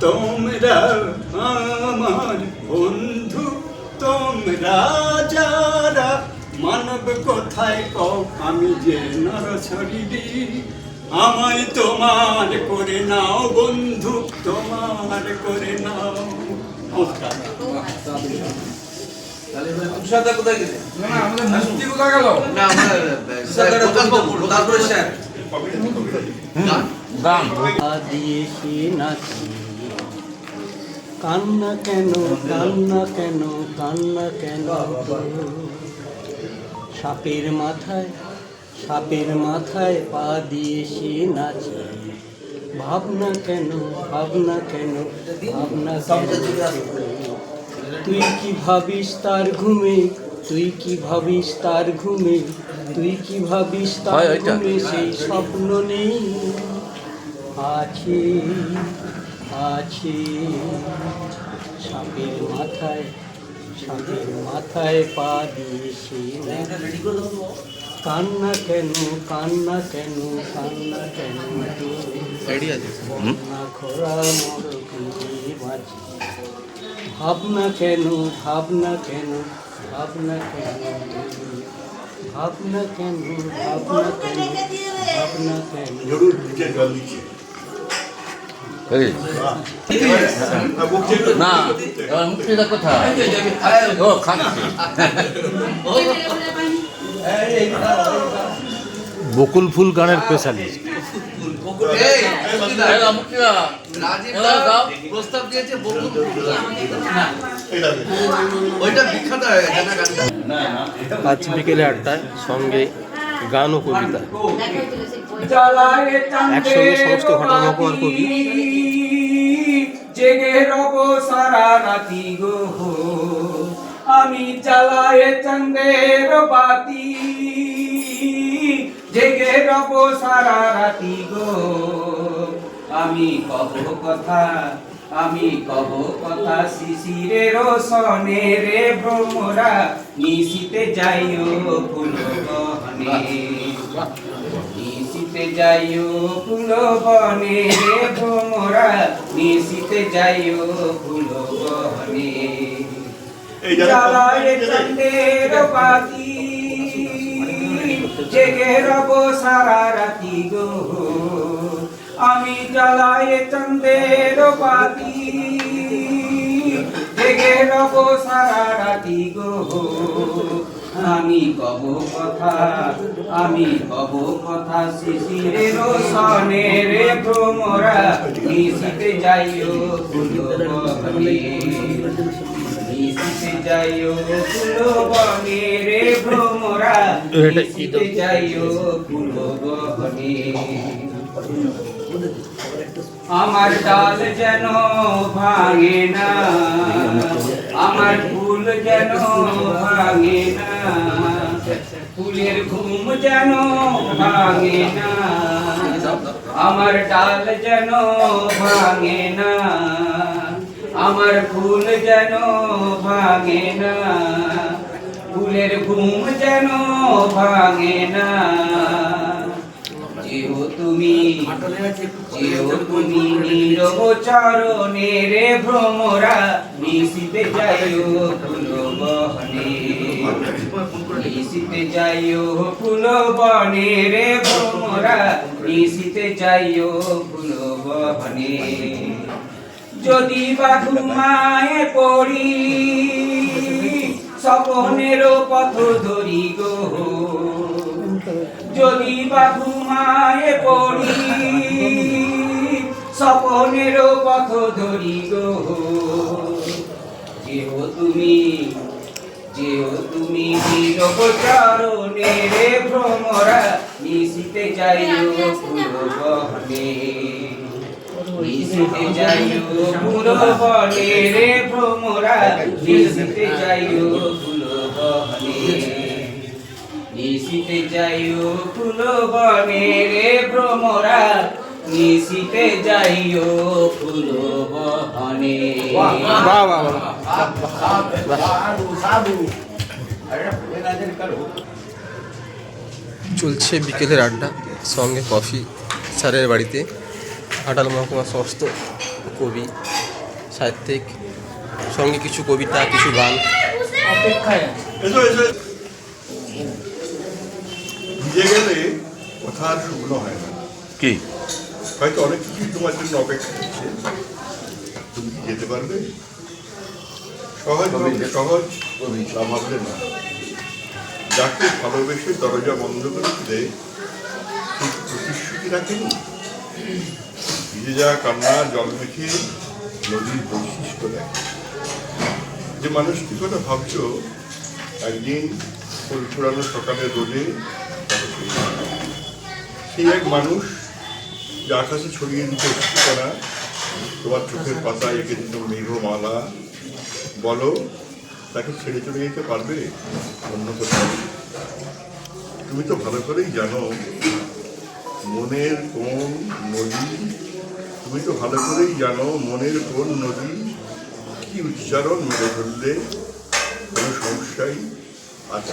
তোমরা আমার বন্ধু তোমরা যারা মানব কোথায় কও আমি যে নরছড়িদি আমায় তোমার করে নাও বন্ধু তোমার করে নাও। নমস্কার। দিয়েছি নাচি। কান্না কেন কান্না কেন কান্না কেন সাপের মাথায় সাপের মাথায় পা দিয়েছি নাচি। ভাবনা কেন ভাবনা কেন ভাবনা তুই কি ভাবিস তার ঘুমে? তুই কি ভাবিস তার ঘুমে? তুই কি ভাবিস তার ঘুমে? সেই স্বপ্ন নেই। আছে। আছে। সাপের মাথায় সাপের মাথায় পা দিয়েছি। কান্না কেন কান্না কেন কান্না কেন না খরা মরুভূমি ভাবনা কেন ভাবনা কেন ভাবনা কেন ভাবনা কেন ভাবনা কেন ভাবনা কেন না এবার মুক্তিদা কোথায়? ও খাচ্ছে বকুল ফুল গানের স্পেশালিস্ট প্রস্তাব দিয়েছে বকুল আজ বিকেলে আটটায় সঙ্গে গান ও কবিতা। একসঙ্গে সমস্ত ঘটনা উপহার কবি। জেগে রব সারা রাতি গো আমি জ্বালায় চন্দের বাতি জেগে রব সারা রাতি গো। আমি কব কথা আমি কব কথা শিশিরের সনে রে ভ্রমরা নিশিতে যাইও ফুল গহনে। নিশিতে যাইও ফুল বনে রে ভ্রমরা নিশিতে যাইও ফুল বনে জ্বালায় চন্দের বাতি জেগে রব সারা রাতি গো। আমি জ্বালায় চন্দের বাতি জেগে রব সারা রাতি গো। আমি কব কথা আমি কব কথা শিশিরের সনে রে ভ্রমরা। নিশিতে যাইও নিশিতে যাইও ফুল বনে রে ভ্রমরা নিশিতে যাইও ফুল বনে আমার ডাল যেন ভাঙে না আমার ফুল যেন ভাঙে না ফুলের ঘুম যেন ভাঙে না আমার ডাল যেন ভাঙে না আমার ফুল যেন ভাঙে না ফুলের ঘুম যেন ভাঙে না তুমি তুমি নীরব চরণে রে ভ্রমরা নিশিতে যাইও ফুল বহনে নিশিতে যাইও ফুল বনে রে ভ্রমরা নিশিতে যাইও ফুল বহনে যদি বা ঘুমায় পড়ি স্বপনের পথ ধরি গো। যদি বা ঘুমায় পড়ি স্বপনের পথ ধরি গো। যেও তুমি যেও তুমি নিরবচারণে রে ভ্রমরা নিশিতে যাইও ফুল বহনে নিশিতে যাইও ফুল বনে রে ভ্রমরা নিশিতে যাইও নিশিতে যাইও ফুল বনে রে ভ্রমরা নিশিতে যাইও ফুল বহনে বাহ বাহ বাহ চলছে বিকেলের আড্ডা সঙ্গে কফি স্যারের বাড়িতে ঘাটাল মহকুমা সমস্ত কবি সাহিত্যিক সঙ্গে কিছু কবিতা কিছু গান। অপেক্ষায়। এসো গেলে কথা আর শুকনো হয় না। কি? হয়তো অনেক কিছুই তোমার জন্য অপেক্ষা করছে। তুমি কি যেতে পারবে? সহজ সহজ। তা ভাবলে না। যাকে ভালোবেসে দরজা বন্ধ করে দিলে ঠিক প্রতিশ্রুতি রাখেনি? ভিজে যাওয়া কান্না জল মেখে নদীর বৈশিষ্ট্য দেখে যে মানুষটি কথা ভাবছ একদিন ফুল ফুরানো সকালে রোদে। সেই এক মানুষ যে আকাশে ছড়িয়ে দিত করা, তোমার চোখের পাতায় এঁকে দিত মেঘমালা, বলো, তাকে ছেড়ে চলে যেতে পারবে? অন্য কোথাও। তুমি তো ভালো করেই জানো, মনের কোন নদী, তুমি তো ভালো করেই জানো, মনের কোন নদী, কি উচ্চারণ মেরে ধরলে, কোনো সমস্যাই আছে